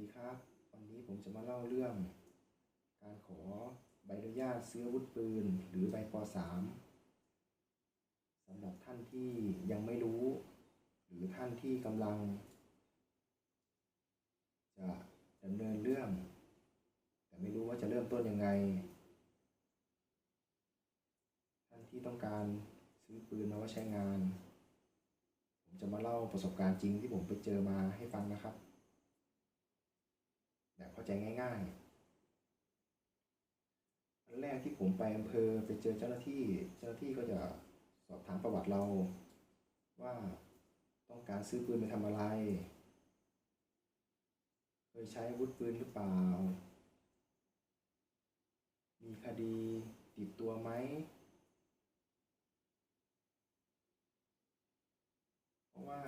ดีครับ วันนี้ผมจะมาเล่าเรื่อง การขอใบอนุญาตซื้ออาวุธปืน หรือใบป .3 สำหรับท่านที่ยังไม่รู้ หรือท่านที่กำลัง จะดำเนินเรื่อง แต่ไม่รู้ว่าจะเริ่มต้นยังไง ท่านที่ต้องการซื้อปืนมาไว้ใช้งาน ผมจะมาเล่าประสบการณ์จริงที่ผมไปเจอมาให้ฟังนะครับ แบบเข้าใจง่ายๆอันแรกที่ผมไปอำเภอไปเจอเจ้าหน้าที่ เจ้าหน้าที่ก็จะสอบถามประวัติเรา ว่าต้องการซื้อปืนไปทำอะไร เคยใช้อาวุธปืนหรือเปล่า มีคดีติดตัวไหมเพราะว่า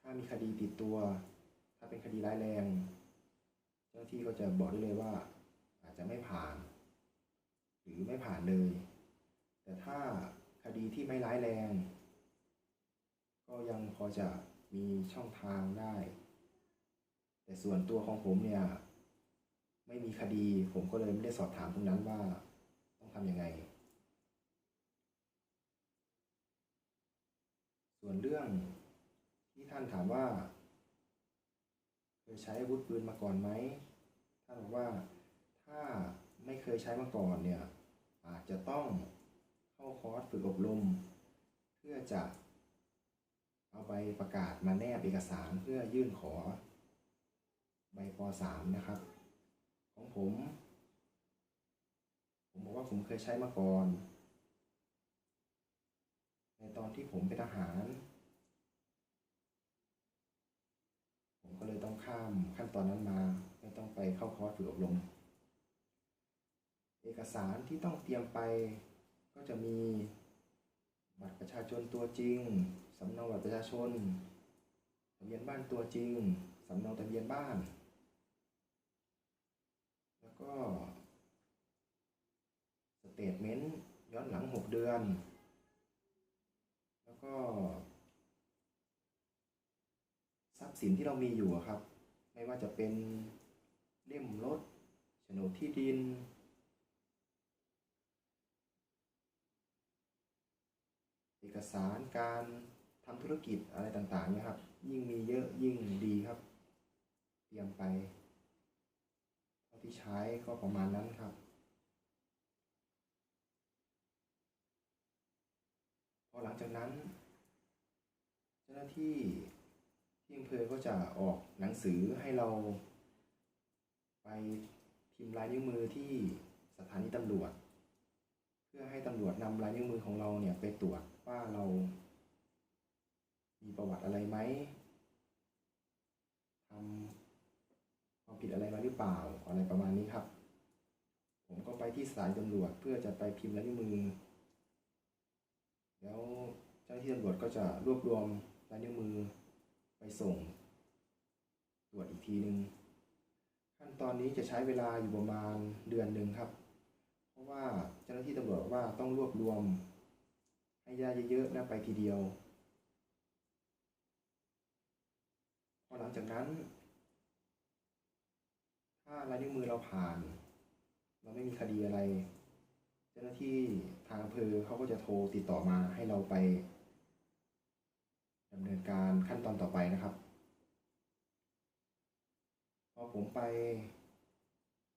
ถ้ามีคดีติดตัว ถ้าเป็นคดีร้ายแรง เจ้าหน้าที่ก็จะบอกได้เลยว่า อาจจะไม่ผ่าน หรือไม่ผ่านเลย แต่ถ้าคดีที่ไม่ร้ายแรง ก็ยังพอจะมีช่องทางได้ แต่ส่วนตัวของผมเนี่ยไม่มีคดีผมก็เลยไม่ได้สอบถามตรงนั้นว่าต้องทำยังไง ส่วนเรื่องที่ท่านถามว่า ใช้อาวุธปืนมาก่อนไหมท่านบอกว่าถ้าไม่เคยใช้มาก่อนเนี่ยอาจจะต้องเข้าคอร์สฝึกอบรม เพื่อจะเอาใบประกาศมาแนบเอกสารเพื่อยื่นขอใบป .3 นะครับ ของผม ผมบอกว่าผมเคยใช้มาก่อน ในตอนที่ผมเป็นทหาร ผม ก็เลยต้องข้ามขั้นตอนนั้นมา ไม่ต้องไปเข้าคอร์สฝึกอบรม เอกสารที่ต้องเตรียมไปก็จะมีบัตรประชาชนตัวจริง สำเนาบัตรประชาชนทะเบียนบ้านตัวจริง สำเนาทะเบียนบ้าน แล้วก็สเตทเมนต์ย้อนหลัง 6 เดือน แล้วก็ ทรัพย์สินที่เรามีอยู่ครับ ไม่ว่าจะเป็นเล่มรถโฉนดที่ดิน เอกสารการทำธุรกิจอะไรต่างๆนี่ยครับ ยิ่งมีเยอะยิ่งดีครับ เตรียมไปเท่าที่ใช้ก็ประมาณนั้นครับพอหลังจากนั้น เจ้าหน้าที่ ที่อำเภอก็จะออกหนังสือให้เรา ไปพิมพ์ลายนิ้วมือที่สถานีตำรวจ เพื่อให้ตำรวจนำลายนิ้วมือของเราเนี่ยไปตรวจว่าเรา มีประวัติอะไรไหมทำความผิดอะไรมาหรือเปล่าอะไรประมาณนี้ครับ ผมก็ไปที่สานีตำรวจเพื่อจะไปพิมพ์ลายนิ้วมือ แล้วเจ้าหน้าที่ตำรวจก็จะรวบรวมลายนิ้วมือ ไปส่ง ตรวจอีกทีหนึ่งขั้นตอนนี้จะใช้เวลาอยู่ประมาณเดือนหนึ่งครับ เพราะว่าเจ้าหน้าที่ตำรวจว่าต้องรวบรวม ให้ได้เยอะๆนะไปทีเดียว พอหลังจากนั้น ถ้าลายนิ้วมือเราผ่าน เราไม่มีคดีอะไร เจ้าหน้าที่ทางอำเภอเขาก็จะโทรติดต่อมาให้เราไป ดำเนินการขั้นตอนต่อไปนะครับ พอผมไป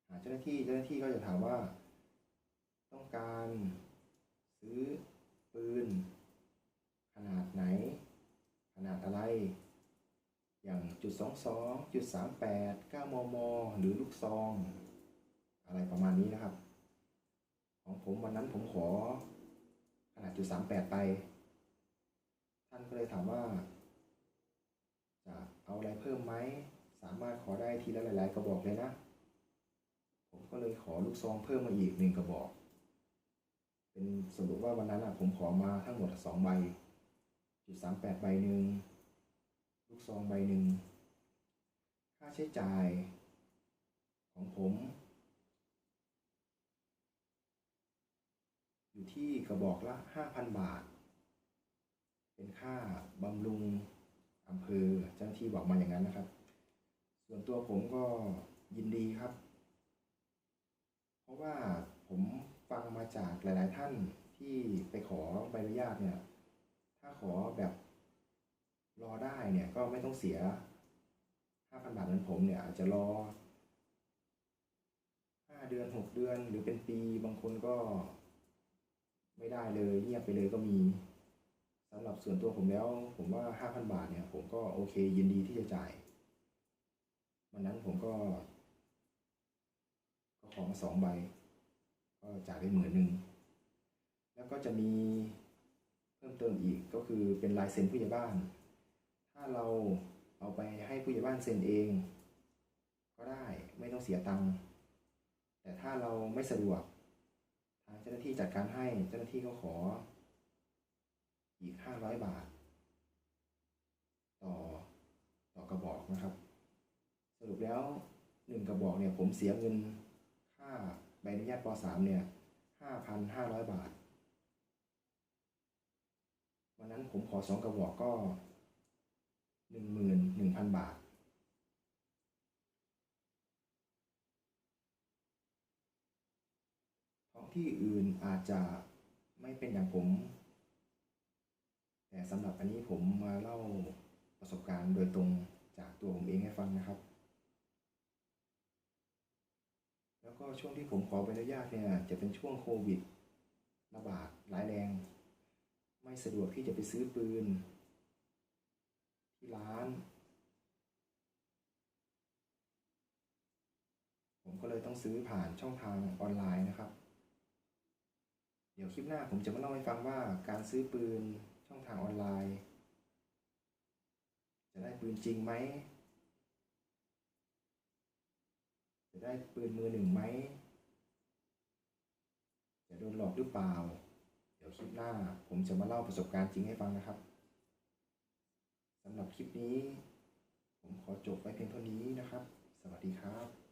หาเจ้าหน้าที่เจ้าหน้าที่ก็จะถามว่า ต้องการซื้อปืน ขนาดไหน ขนาดอะไร อย่างจุดสองสองจุดสามแปดเก้ามม หรือลูกซอง อะไรประมาณนี้นะครับ ของผมวันนั้นผมขอขนาดจุดสามแปดไป ก็เลยถามว่า จะเอาอะไรเพิ่มไหม สามารถขอได้ทีละหลาย ๆ กระบอกเลยนะ ผมก็เลยขอลูกซองเพิ่มมาอีกหนึ่งกระบอก เป็นสรุปว่าวันนั้นอะผมขอมาทั้งหมดสองใบจุดสามแปดใบหนึ่งลูกซองใบหนึ่งค่าใช้จ่าย ของผม อยู่ที่กระบอกละห้าพันบาท เป็นค่าบำรุงอำเภอเจ้าหน้าที่บอกมาอย่างนั้นนะครับ ส่วนตัวผมก็ยินดีครับ เพราะว่าผมฟังมาจากหลาย ๆ ท่านที่ไปขอใบอนุญาตเนี่ย ถ้าขอแบบรอได้เนี่ยก็ไม่ต้องเสีย5,000บาทเหมือนผมเนี่ยอาจจะรอ5เดือน6เดือนหรือเป็นปีบางคนก็ ไม่ได้เลยเงียบไปเลยก็มี สำหรับส่วนตัวผมแล้วผมว่า 5,000 บาทเนี่ย ผมก็โอเค ยินดีที่จะจ่าย วันนั้นผมก็ ก็ขอมาสองใบ ก็จ่ายไปหมื่นหนึ่ง แล้วก็จะมีเพิ่มเติมอีกก็คือเป็นลายเซ็นผู้ใหญ่บ้าน ถ้าเราเอาไปให้ผู้ใหญ่บ้านเซ็นเอง ก็ได้ไม่ต้องเสียตังค์แต่ถ้าเราไม่สะดวก ทางเจ้าหน้าที่จัดการให้เจ้าหน้าที่ก็ขอ อีกห้าร้อยบาท ต่อต่อกระบอกนะครับ สรุปแล้วหนึ่งกระบอกเนี่ยผมเสียเงินค่าใบอนุญาตป .3 เนี่ยห้าพันห้าร้อยบาท วันนั้นผมขอสองกระบอกก็หนึ่งหมื่นหนึ่งพันบาทท้องที่อื่นอาจจะไม่เป็นอย่างผม แต่สำหรับอันนี้ผมมาเล่าประสบการณ์โดยตรงจากตัวผมเองให้ฟังนะครับ แล้วก็ช่วงที่ผมขอใบอนุญาตเนี่ยจะเป็นช่วงโควิดระบาดร้ายแรง ไม่สะดวกที่จะไปซื้อปืน ที่ร้าน ผมก็เลยต้องซื้อผ่านช่องทางออนไลน์นะครับ เดี๋ยวคลิปหน้าผมจะมาเล่าให้ฟังว่าการซื้อปืน ช่องทางออนไลน์ จะได้ปืนจริงไหม จะได้ปืนมือหนึ่งไหม จะโดนหลอกหรือเปล่า เดี๋ยวคลิปหน้าผมจะมาเล่าประสบการณ์จริงให้ฟังนะครับสำหรับคลิปนี้ ผมขอจบไว้เพียงเท่านี้นะครับ สวัสดีครับ